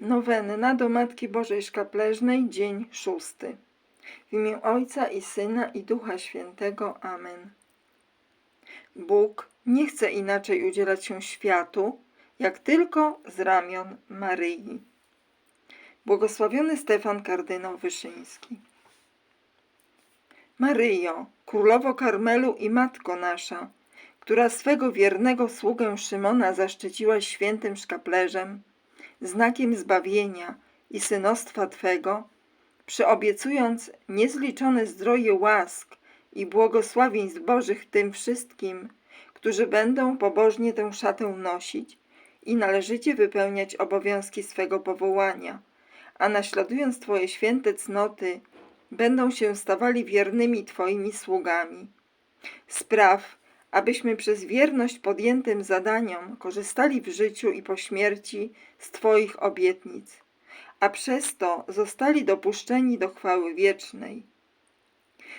Nowenna do Matki Bożej Szkapleżnej, dzień szósty. W imię Ojca i Syna i Ducha Świętego. Amen. Bóg nie chce inaczej udzielać się światu, jak tylko z ramion Maryi. Błogosławiony Stefan kardynał Wyszyński. Maryjo, królowo Karmelu i matko nasza, która swego wiernego sługę Szymona zaszczyciłaś świętym szkaplerzem, znakiem zbawienia i synostwa Twego, przyobiecując niezliczone zdroje łask i błogosławieństw Bożych tym wszystkim, którzy będą pobożnie tę szatę nosić i należycie wypełniać obowiązki swego powołania, a naśladując Twoje święte cnoty, będą się stawali wiernymi Twoimi sługami. Spraw, abyśmy przez wierność podjętym zadaniom korzystali w życiu i po śmierci z Twoich obietnic, a przez to zostali dopuszczeni do chwały wiecznej.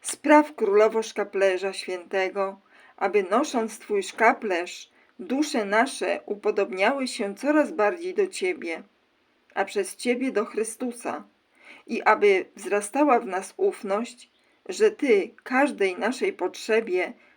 Spraw królowo szkaplerza świętego, aby nosząc Twój szkaplerz, dusze nasze upodobniały się coraz bardziej do Ciebie, a przez Ciebie do Chrystusa, i aby wzrastała w nas ufność, że Ty każdej naszej potrzebie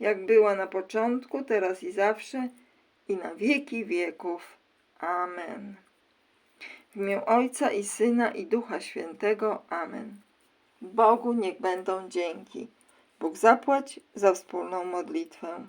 jak była na początku, teraz i zawsze, i na wieki wieków. Amen. W imię Ojca i Syna i Ducha Świętego. Amen. Bogu niech będą dzięki. Bóg zapłać za wspólną modlitwę.